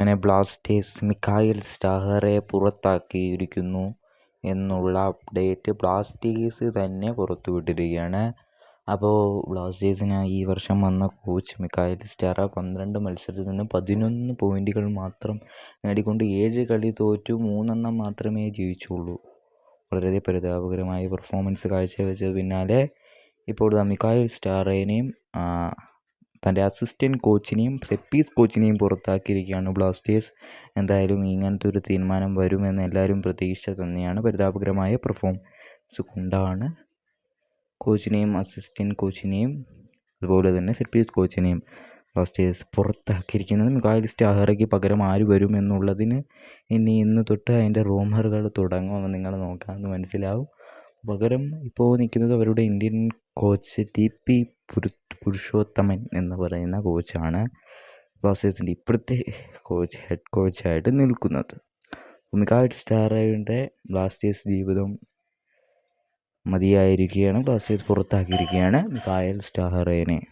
അങ്ങനെ ബ്ലാസ്റ്റേഴ്സ് മിക്കായിൽ സ്റ്റാഹറെ പുറത്താക്കിയിരിക്കുന്നു എന്നുള്ള update Blasters തന്നെ പുറത്തുവിട്ടിരിക്കുകയാണ്. അപ്പോൾ ബ്ലാസ്റ്റേഴ്സിന് ഈ വർഷം വന്ന കോച്ച് മിക്കായിൽ സ്റ്റാറ പന്ത്രണ്ട് മത്സരത്തിൽ നിന്ന് പതിനൊന്ന് പോയിന്റുകൾ മാത്രം നേടിക്കൊണ്ട് ഏഴ് കളി തോറ്റു മൂന്നെണ്ണം മാത്രമേ ജയിച്ചുള്ളൂ. വളരെ പരിതാപകരമായ പെർഫോമൻസ് കാഴ്ചവെച്ചത് പിന്നാലെ ഇപ്പോൾ മിക്കായിൽ സ്റ്റാറേനെയും തന്റെ അസിസ്റ്റന്റ് കോച്ചിനെയും സെപ്പീസ് കോച്ചിനെയും പുറത്താക്കിയിരിക്കുകയാണ് ബ്ലാസ്റ്റേഴ്സ്. എന്തായാലും ഇങ്ങനത്തെ ഒരു തീരുമാനം വരുമെന്ന് എല്ലാവരും പ്രതീക്ഷ തന്നെയാണ്. പരിതാപകരമായ പെർഫോമൻസ് കൊണ്ടാണ് കോച്ചിനെയും അസിസ്റ്റന്റ് കോച്ചിനെയും അതുപോലെ തന്നെ സെപ്പീസ് കോച്ചിനെയും ബ്ലാസ്റ്റേഴ്സ് പുറത്താക്കിയിരിക്കുന്നത്. മികായിൽ സ്റ്റാഹറയ്ക്ക് പകരം ആര് വരും എന്നുള്ളതിന് ഇനി ഇന്ന് തൊട്ട് അതിന്റെ റൂമറുകൾ തുടങ്ങുമെന്ന് നിങ്ങൾ നോക്കാമെന്ന് മനസ്സിലാവും. പകരം ഇപ്പോൾ നിൽക്കുന്നത് അവരുടെ Indian coach T P Puru Purushothaman എന്ന് പറയുന്ന കോച്ചാണ് ബ്ലാസ്റ്റേഴ്സിന്റെ ഇപ്പോഴത്തെ കോച്ച് ഹെഡ് കോച്ചായിട്ട് നിൽക്കുന്നത്. മിക്കായിട്ട് സ്റ്റാറയുടെ ബ്ലാസ്റ്റേഴ്സ് ജീവിതം മതിയായിരിക്കുകയാണ്. ബ്ലാസ്റ്റേഴ്സ് പുറത്താക്കിയിരിക്കുകയാണ്. മികായൽ സ്റ്റാഹറേനെ